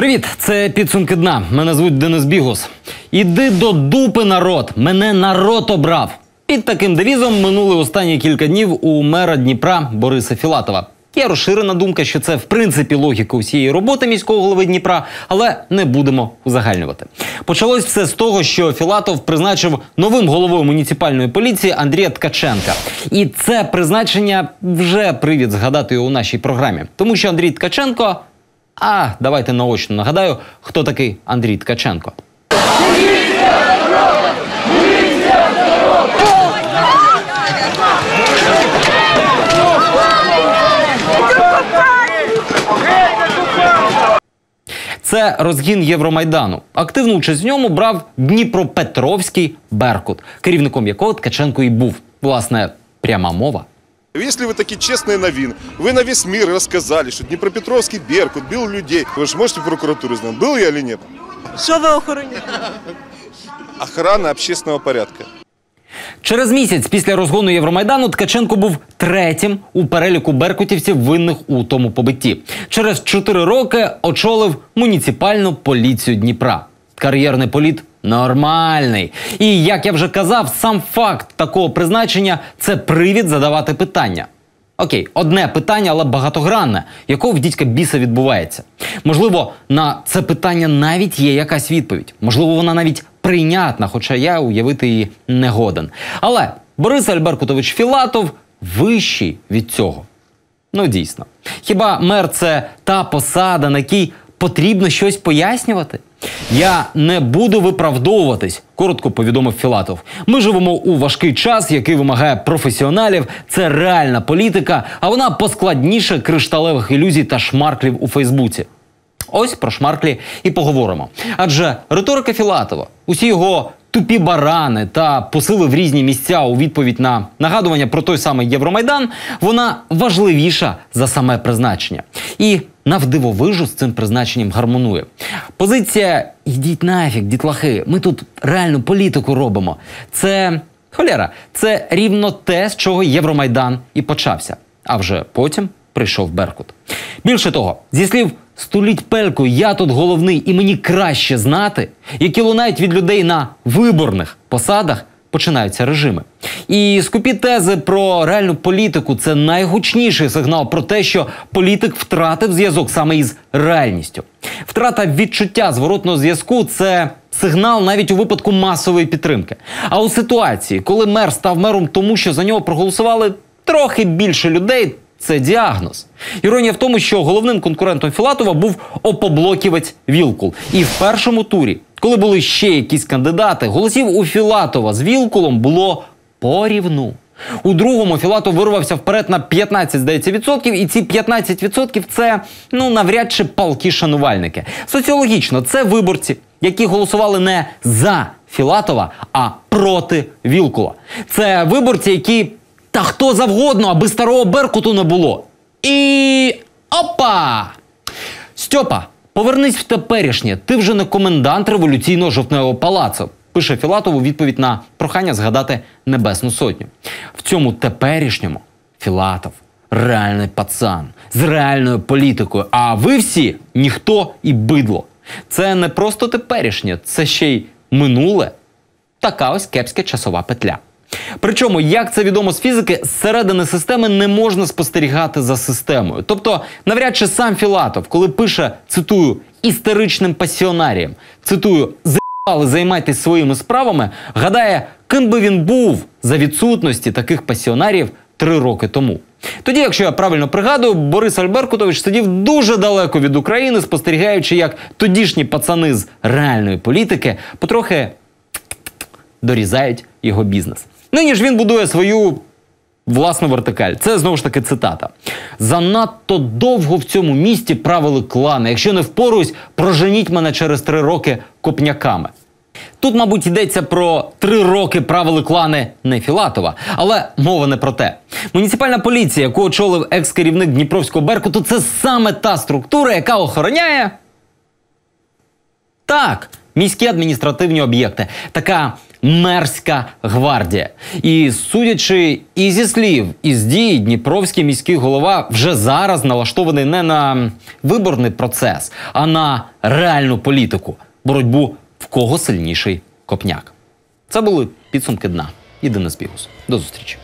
Привіт, це підсумки дна. Мене звуть Денис Бігус. Іди до дупи, народ! Мене народ обрав. Під таким девізом минули останні кілька днів у мера Дніпра Бориса Філатова. Є розширена думка, що це в принципі логіка усієї роботи міського голови Дніпра, але не будемо узагальнювати. Почалось все з того, що Філатов призначив новим головою муніципальної поліції Андрія Ткаченка. І це призначення вже привід згадати його у нашій програмі, тому що Андрій Ткаченко. А давайте наочно нагадаю, хто такий Андрій Ткаченко. Це розгін Євромайдану. Активну участь в ньому брав Дніпропетровський Беркут, керівником якого Ткаченко і був. Власне, пряма мова. Если вы такие честные новин, вы на весь мир рассказали, что Днепропетровский Беркут бил людей. Вы же можете в прокуратуру знать, был я или нет? Що ви охороняєте? Охрана общественного порядка. Через місяць після розгону Євромайдану Ткаченко був третім у переліку беркутівців винних у тому побитті. Через чотири роки очолив муніципальну поліцію Дніпра. Кар'єрний політ нормальний. І як я вже казав, сам факт такого призначення це привід задавати питання. Окей, одне питання, але багатогранне, якого в дідька біса відбувається. Можливо, на це питання навіть є якась відповідь. Можливо, вона навіть прийнятна, хоча я уявити її не годен. Але Борис Альберкутович Філатов вищий від цього. Ну дійсно. Хіба мер це та посада, на якій потрібно щось пояснювати? Я не буду виправдовуватись, коротко повідомив Філатов. Ми живемо у важкий час, який вимагає професіоналів. Це реальна політика, а вона поскладніше кришталевих ілюзій та шмарклів у Фейсбуці. Ось про шмарклі і поговоримо. Адже риторика Філатова, усі його тупі барани та посили в різні місця у відповідь на нагадування про той самий Євромайдан, вона важливіша за саме призначення. І навдивовижу з цим призначенням гармонує. Позиція йдіть нафіг, дітлахи. Ми тут реальну політику робимо. Це холєра, це рівно те, з чого Євромайдан і почався. А вже потім прийшов Беркут. Більше того, зі слів стуліть пельку, я тут головний і мені краще знати, які лунають від людей на виборних посадах. Починаються режими. І скупі тези про реальну політику це найгучніший сигнал про те, що політик втратив зв'язок саме із реальністю. Втрата відчуття зворотного зв'язку це сигнал навіть у випадку масової підтримки. А у ситуації, коли мер став мером тому, що за нього проголосували трохи більше людей, це діагноз. Іронія в тому, що головним конкурентом Філатова був опоблоківець Вілкул. І в першому турі, коли були ще якісь кандидати, голосів у Філатова з Вілкулом було порівну. У другому Філатов вирвався вперед на 15, здається, відсотків, і ці 15 відсотків це ну навряд чи палкі шанувальники. Соціологічно, це виборці, які голосували не за Філатова, а проти Вілкула. Це виборці, які та хто завгодно, аби старого Беркуту не було. І опа! Стьопа, повернись в теперішнє. Ти вже не комендант революційного жовтневого палацу. Пише Філатов у відповідь на прохання згадати Небесну Сотню. В цьому теперішньому Філатов реальний пацан з реальною політикою. А ви всі ніхто і бидло. Це не просто теперішнє, це ще й минуле. Така ось кепська часова петля. Причому, як це відомо з фізики, зсередини системи не можна спостерігати за системою. Тобто, навряд чи сам Філатов, коли пише, цитую, істеричним пасіонарієм, цитую, але займайтесь своїми справами, гадає, ким би він був за відсутності таких пасіонарів три роки тому. Тоді, якщо я правильно пригадую, Борис Альберкутович сидів дуже далеко від України, спостерігаючи, як тодішні пацани з реальної політики потрохи дорізають його бізнес. Нині ж він будує свою власну вертикаль. Це знову ж таки цитата. Занадто довго в цьому місті правили клани. Якщо не впоруюсь, проженіть мене через три роки копняками. Тут, мабуть, йдеться про три роки правили клани не Філатова, але мова не про те. Муніципальна поліція, яку очолив екс-керівник Дніпровського Беркуту, це саме та структура, яка охороняє так, міські адміністративні об'єкти. Така мерська гвардія. І судячи і зі слів, і з дії, Дніпровський міський голова вже зараз налаштований не на виборний процес, а на реальну політику боротьбу в кого сильніший копняк. Це були підсумки дна. І Денис Бігус. До зустрічі.